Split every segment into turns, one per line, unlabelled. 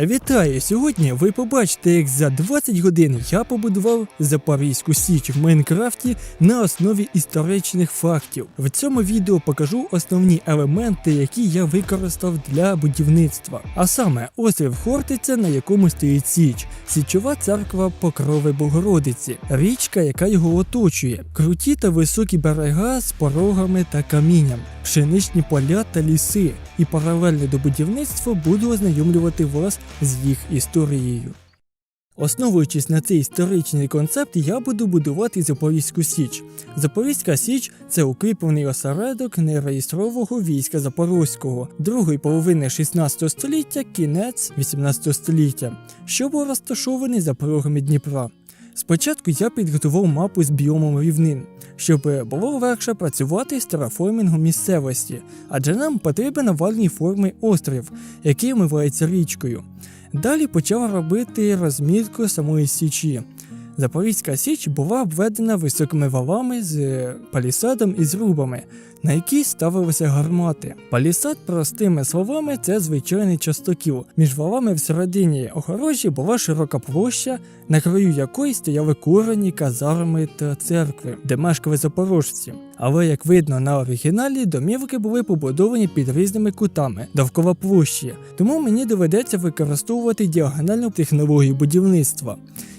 Вітаю! Сьогодні ви побачите, як за 20 годин я побудував Запорізьку Січ в Майнкрафті на основі історичних фактів. В цьому відео покажу основні елементи, які я використав для будівництва. А саме острів Хортиця, на якому стоїть Січ, Січова церква Покрови Богородиці, річка, яка його оточує, круті та високі берега з порогами та камінням, пшеничні поля та ліси. І паралельно до будівництва буду ознайомлювати вас з їх історією. Основуючись на цей історичний концепт, я буду будувати Запорізьку Січ. Запорізька Січ це укріплений осередок нереєстрового війська Запорозького другої половини 16 століття, кінець 18 століття, що був розташований за порогами Дніпра. Спочатку я підготував мапу з біомом рівнин, щоб було легше працювати з тераформінгом місцевості, адже нам потрібен овальній форми острів, який омивається річкою. Далі почав робити розмітку самої січі. Запорізька січ була обведена високими валами з палісадом і зрубами, на які ставилися гармати. Палісад, простими словами, це звичайний частокіл. Між валами всередині огорожі була широка площа, на краю якої стояли курені, казарми та церкви, де мешкали запорожці. Але як видно на оригіналі, домівки були побудовані під різними кутами довкола площі, тому мені доведеться використовувати діагональну технологію будівництва.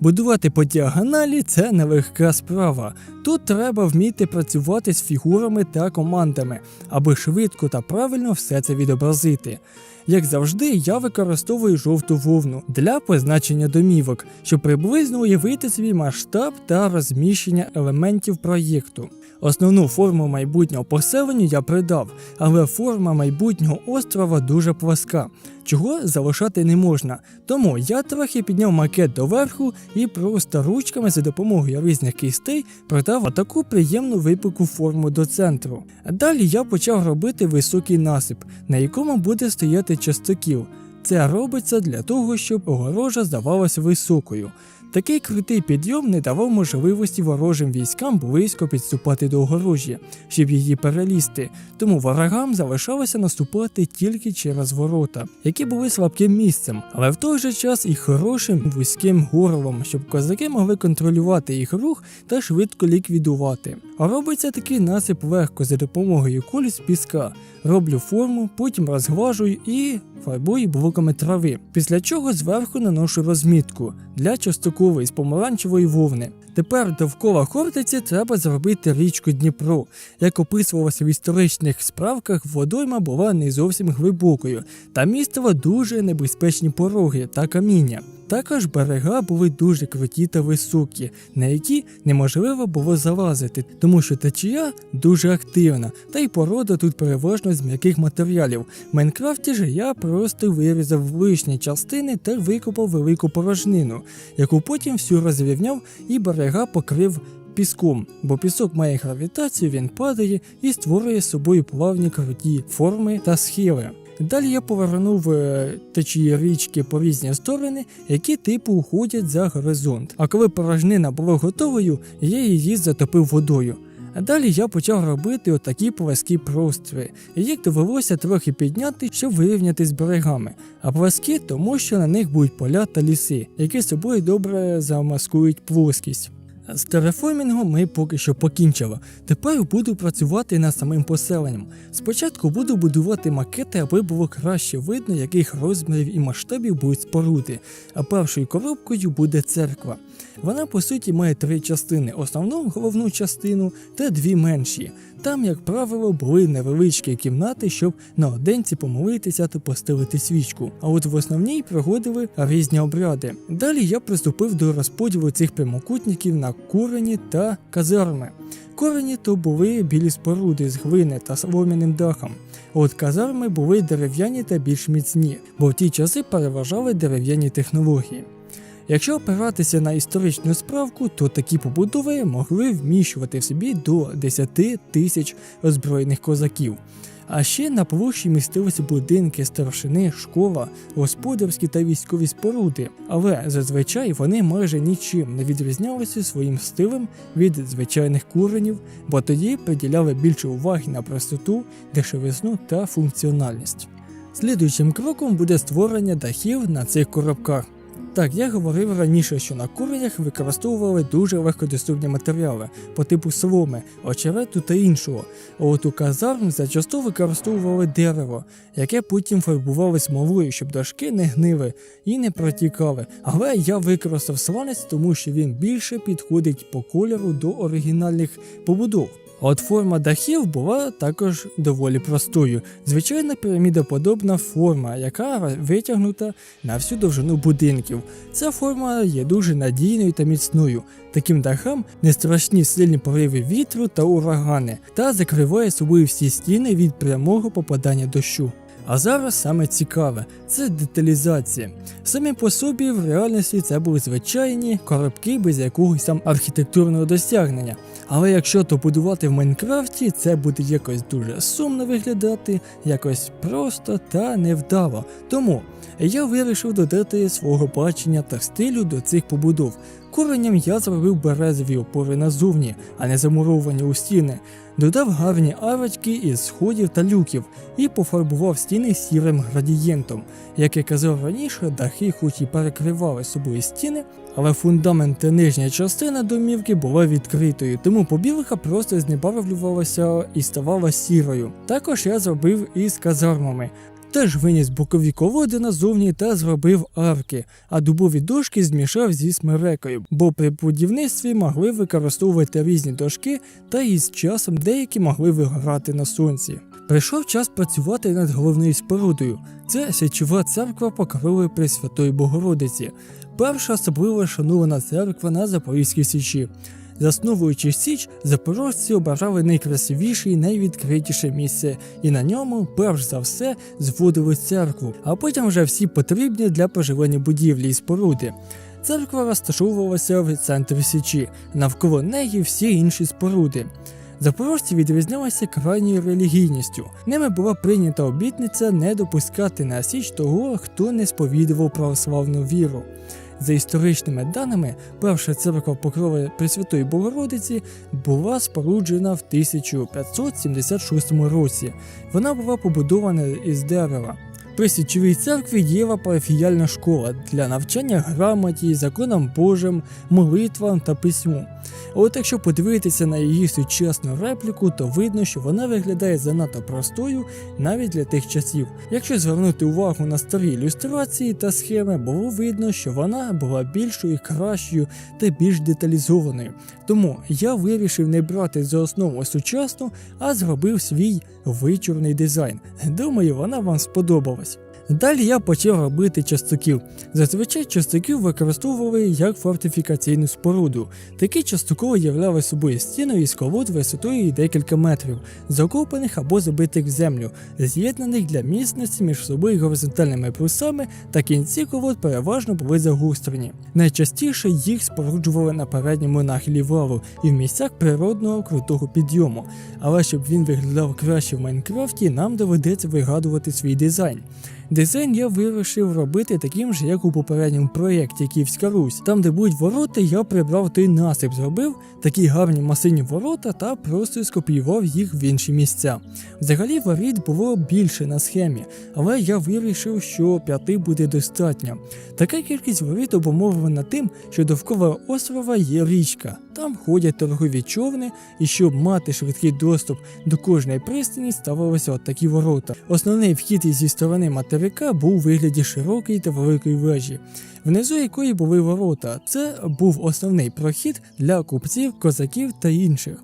Будувати по діагоналі це нелегка справа. Тут треба вміти працювати з фігурами та командами, аби швидко та правильно все це відобразити. Як завжди, я використовую жовту вовну для позначення домівок, щоб приблизно уявити свій масштаб та розміщення елементів проєкту. Основну форму майбутнього поселення я придав, але форма майбутнього острова дуже пласка, чого залишати не можна. Тому я трохи підняв макет доверху і просто ручками за допомогою різних кістей придав таку приємну випуку форму до центру. Далі я почав робити високий насип, на якому буде стояти частокіл. Це робиться для того, щоб огорожа здавалася високою. Такий крутий підйом не давав можливості ворожим військам близько підступати до огорожі, щоб її перелізти, тому ворогам залишалося наступати тільки через ворота, які були слабким місцем, але в той же час і хорошим вузьким горлом, щоб козаки могли контролювати їх рух та швидко ліквідувати. А робиться такий насип легко за допомогою куль з піска. Роблю форму, потім розглажую і фарбую блоками трави. Після чого зверху наношу розмітку для частокової з помаранчевої вовни. Тепер довкола Хортиці треба зробити річку Дніпро. Як описувалося в історичних справках, водойма була не зовсім глибокою та містила дуже небезпечні пороги та каміння. Також берега були дуже круті та високі, на які неможливо було залазити, тому що течія дуже активна, та й порода тут переважно з м'яких матеріалів. В Майнкрафті ж я просто вирізав вишні частини та викопав велику порожнину, яку потім всю розрівняв і берега покрив. Піском, бо пісок має гравітацію, він падає і створює з собою плавні круті форми та схили. Далі я повернув е, течії річки по різні сторони, які типу уходять за горизонт. А коли порожнина була готовою, я її затопив водою. Далі я почав робити отакі пласкі простори, і їх довелося трохи підняти, щоб вирівняти з берегами. А пласкі, тому що на них будуть поля та ліси, які собою добре замаскують плоскість. З тереформінгом ми поки що покінчили. Тепер буду працювати над самим поселенням. Спочатку буду будувати макети, аби було краще видно, яких розмірів і масштабів будуть споруди. А першою коробкою буде церква. Вона по суті має три частини: основну головну частину та дві менші. Там, як правило, були невеличкі кімнати, щоб наодинці помолитися та поставити свічку. А от в основній проводили різні обряди. Далі я приступив до розподілу цих прямокутників на курені та казарми. Корені то були білі споруди з глини та солом'яним дахом. От казарми були дерев'яні та більш міцні, бо в ті часи переважали дерев'яні технології. Якщо опиратися на історичну справку, то такі побудови могли вміщувати в собі до 10 тисяч озброєних козаків. А ще на площі містилися будинки старшини, школа, господарські та військові споруди, але зазвичай вони майже нічим не відрізнялися своїм стилем від звичайних куренів, бо тоді приділяли більше уваги на простоту, дешевизну та функціональність. Слідуючим кроком буде створення дахів на цих коробках. Так, я говорив раніше, що на куренях використовували дуже легкодоступні матеріали по типу соломи, очерету та іншого. А от у казарм зачасту використовували дерево, яке потім фарбували смолою, щоб дошки не гнили і не протікали. Але я використав сланець, тому що він більше підходить по кольору до оригінальних побудов. От форма дахів була також доволі простою. Звичайна пірамідоподобна форма, яка витягнута на всю довжину будинків. Ця форма є дуже надійною та міцною. Таким дахам не страшні сильні пориви вітру та урагани, та закриває собою всі стіни від прямого попадання дощу. А зараз саме цікаве це деталізація. Самі по собі в реальності це були звичайні коробки без якогось там архітектурного досягнення. Але якщо то будувати в Майнкрафті, це буде якось дуже сумно виглядати, якось просто та невдало. Тому я вирішив додати свого бачення та стилю до цих побудов. Коренням я зробив березові опори назовні, а не замуровані у стіни. Додав гарні арочки із сходів та люків і пофарбував стіни сірим градієнтом. Як я казав раніше, дахи хоч і перекривали собою стіни, але фундамент та нижня частина домівки була відкритою, тому побілка просто знебарвлювалася і ставала сірою. Також я зробив із казармами. Теж виніс бокові колоди назовні та зробив арки, а дубові дошки змішав зі смерекою, бо при будівництві могли використовувати різні дошки, та із часом деякі могли вигорати на сонці. Прийшов час працювати над головною спорудою. Це січова церква Покрови Пресвятої Богородиці, перша особливо шанована церква на Запорізькій Січі. Засновуючи Січ, запорожці обирали найкрасивіше і найвідкритіше місце, і на ньому, перш за все, зводили церкву, а потім вже всі потрібні для проживання будівлі і споруди. Церква розташовувалася в центрі Січі, навколо неї всі інші споруди. Запорожці відрізнялися крайньою релігійністю. Ними була прийнята обітниця не допускати на січ того, хто не сповідував православну віру. За історичними даними, перша церква Покрови Пресвятої Богородиці була споруджена в 1576 році. Вона була побудована із дерева. При Січовій церкві діяла парафіяльна школа для навчання грамоті, законам Божим, молитвам та письму. От якщо подивитися на її сучасну репліку, то видно, що вона виглядає занадто простою навіть для тих часів. Якщо звернути увагу на старі ілюстрації та схеми, було видно, що вона була більшою, кращою та більш деталізованою. Тому я вирішив не брати за основу сучасну, а зробив свій вичурний дизайн. Думаю, вона вам сподобалась. Далі я почав робити частоків. Зазвичай частоків використовували як фортифікаційну споруду. Такі частокови являли собою стіну із колод висотою декілька метрів, закопаних або забитих в землю, з'єднаних для міцності між собою горизонтальними брусами, та кінці колод переважно були загострені. Найчастіше їх споруджували на передньому нахилі валу і в місцях природного крутого підйому. Але щоб він виглядав краще в Майнкрафті, нам доведеться вигадувати свій дизайн. Дизайн я вирішив робити таким же, як у попередньому проєкті Київська Русь. Там, де будуть ворота, я прибрав той насип, зробив такі гарні масивні ворота та просто скопіював їх в інші місця. Взагалі воріт було більше на схемі, але я вирішив, що п'яти буде достатньо. Така кількість воріт обумовлена тим, що довкола острова є річка. Там ходять торгові човни, і щоб мати швидкий доступ до кожної пристані, ставилися от такі ворота. Основний вхід зі сторони материка був у вигляді широкої та великої вежі, внизу якої були ворота. Це був основний прохід для купців, козаків та інших.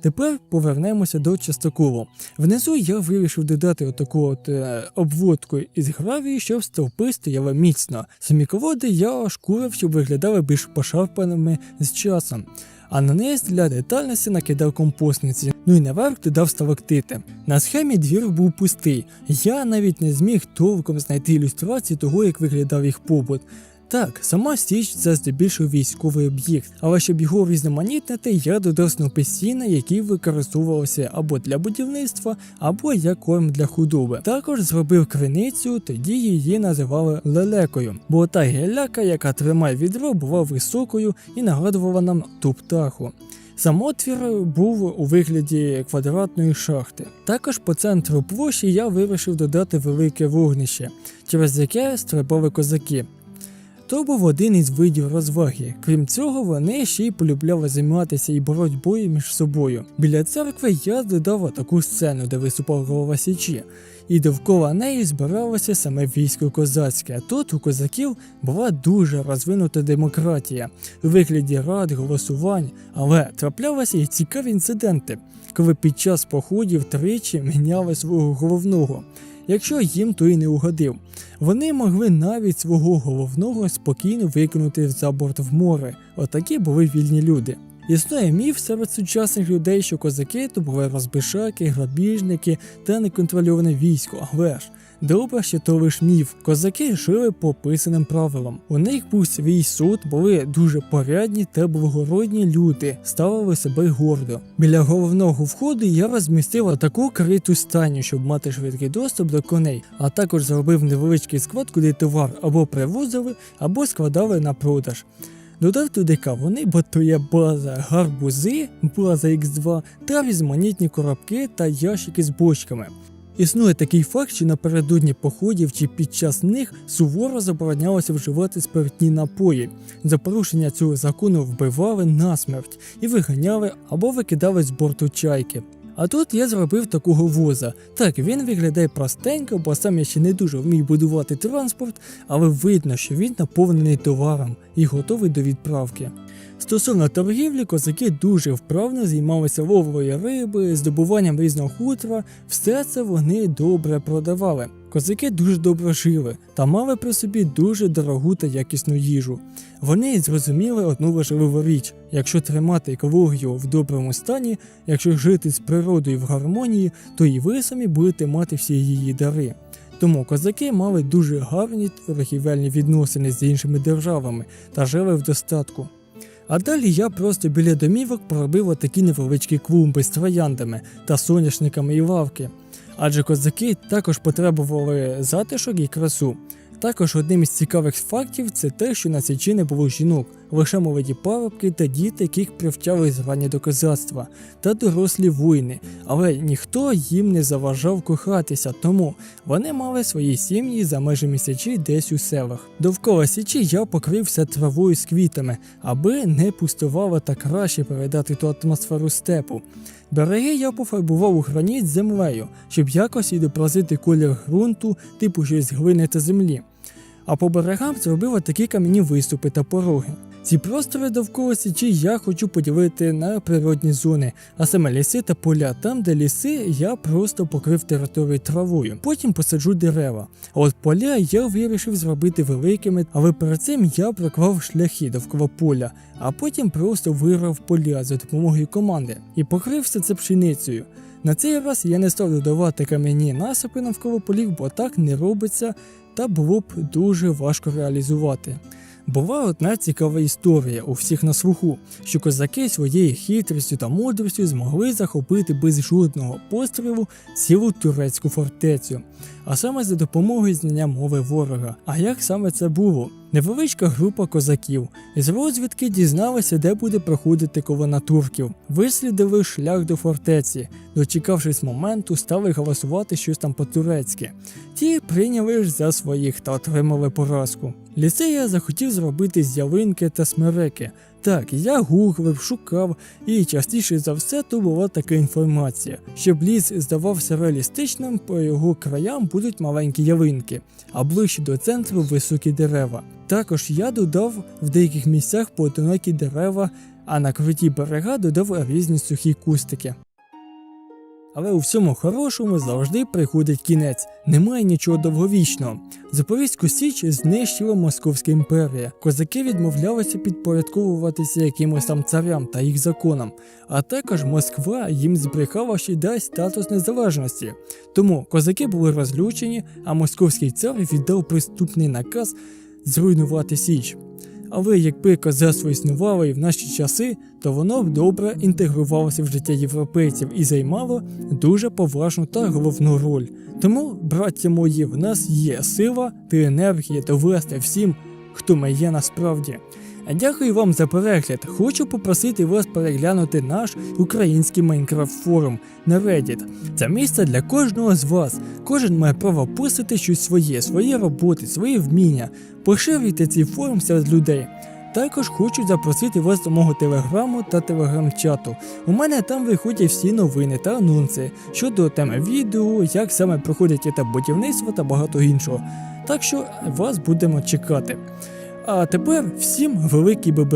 Тепер повернемося до частоколу. Внизу я вирішив додати отаку от е, обводку із гравії, щоб стовпи стояли міцно. Самі колоди я шкурив, щоб виглядали більш пошарпаними з часом. А на низ для детальності накидав компостниці, ну і наверх додав сталактити. На схемі двір був пустий. Я навіть не зміг толком знайти ілюстрації того, як виглядав їх побут. Так, сама Січ це здебільшого військовий об'єкт, але щоб його різноманітнити, я додав снопи сіна, які використовувалися або для будівництва, або як корм для худоби. Також зробив криницю, тоді її називали лелекою, бо та геляка, яка тримає відро, була високою і нагадувала нам ту птаху. Сам отвір був у вигляді квадратної шахти. Також по центру площі я вирішив додати велике вогнище, через яке стрибали козаки. То був один із видів розваги. Крім цього, вони ще й полюбляли займатися і боротьбою між собою. Біля церкви я додав таку сцену, де виступав голова січі, і довкола неї збиралося саме військо козацьке. Тут у козаків була дуже розвинута демократія у вигляді рад, голосувань, але траплялися і цікаві інциденти, коли під час походів тричі міняли свого головного. Якщо їм той не угодив, вони могли навіть свого головного спокійно викинути за борт в море. Отакі були вільні люди. Існує міф серед сучасних людей, що козаки то були розбишаки, грабіжники та неконтрольоване військо. Ж добре, що то лиш міф. Козаки жили по писаним правилам. У них був свій суд, були дуже порядні та благородні люди, ставили себе гордо. Біля головного входу я розмістив таку криту станю, щоб мати швидкий доступ до коней, а також зробив невеличкий склад, куди товар або привозили, або складали на продаж. Додав туди кавуни, є база гарбузи, база X2 та різноманітні коробки та ящики з бочками. Існує такий факт, що напередодні походів чи під час них суворо заборонялося вживати спиртні напої. За порушення цього закону вбивали насмерть і виганяли або викидали з борту чайки. А тут я зробив такого воза. Так, він виглядає простенько, бо сам я ще не дуже вмію будувати транспорт, але видно, що він наповнений товаром і готовий до відправки. Стосовно торгівлі, козаки дуже вправно займалися ловлею риби, здобуванням різного хутра, все це вони добре продавали. Козаки дуже добре жили та мали при собі дуже дорогу та якісну їжу. Вони зрозуміли одну важливу річ: якщо тримати екологію в доброму стані, якщо жити з природою в гармонії, то і ви самі будете мати всі її дари. Тому козаки мали дуже гарні торгівельні відносини з іншими державами та жили в достатку. А далі я просто біля домівок поробив отакі невеличкі клумби з трояндами та соняшниками і лавки. Адже козаки також потребували затишок і красу. Також одним із цікавих фактів це те, що на січі не було жінок, лише молоді парубки та діти, яких привчали зрання до козацтва, та дорослі воїни, але ніхто їм не заважав кохатися, тому вони мали свої сім'ї за межами січі десь у селах. Довкола січі я покрився травою з квітами, аби не пустувало та краще передати ту атмосферу степу. Береги я пофарбував у граніт землею, щоб якось відобразити колір ґрунту, типу щось глини та землі. А по берегам зробив такі кам'яні виступи та пороги. Ці простори довкола січі я хочу поділити на природні зони, а саме ліси та поля. Там, де ліси, я просто покрив територію травою. Потім посаджу дерева. А от поля я вирішив зробити великими, але перед цим я проклав шляхи довкола поля, а потім просто вирвав поля за допомогою команди і покрив все це пшеницею. На цей раз я не став додавати кам'яні насипи навколо полів, бо так не робиться та було б дуже важко реалізувати. Була одна цікава історія у всіх на слуху, що козаки своєю хитрістю та мудрістю змогли захопити без жодного пострілу цілу турецьку фортецю, а саме за допомогою знання мови ворога. А як саме це було? Невеличка група козаків з розвідки дізналася, де буде проходити колона турків, вислідили шлях до фортеці, дочекавшись моменту, стали голосувати щось там по-турецьки. Ті прийняли ж за своїх та отримали поразку. Ліцея захотів зробити з ялинки та смереки. Так, я гуглив, шукав, і частіше за все то була така інформація, щоб ліс здавався реалістичним, по його краям будуть маленькі ялинки, а ближче до центру високі дерева. Також я додав в деяких місцях поодинокі дерева, а на круті берега додав різні сухі кустики. Але у всьому хорошому завжди приходить кінець. Немає нічого довговічного. Запорізьку Січ знищила Московська імперія. Козаки відмовлялися підпорядковуватися якимось там царям та їх законам. А також Москва їм збрехала, що дасть статус незалежності. Тому козаки були розлючені, а московський цар віддав приступний наказ зруйнувати Січ. Але якби козацтво існувало і в наші часи, то воно б добре інтегрувалося в життя європейців і займало дуже поважну та головну роль. Тому, браття мої, в нас є сила та енергія довести всім, хто ми є насправді. Дякую вам за перегляд. Хочу попросити вас переглянути наш український Майнкрафт форум на Reddit. Це місце для кожного з вас. Кожен має право писати щось своє, свої роботи, свої вміння. Поширюйте цей форум серед людей. Також хочу запросити вас до мого телеграму та телеграм-чату. У мене там виходять всі новини та анонси щодо теми відео, як саме проходить етап будівництва та багато іншого. Так що вас будемо чекати. А тепер всім великий ББ.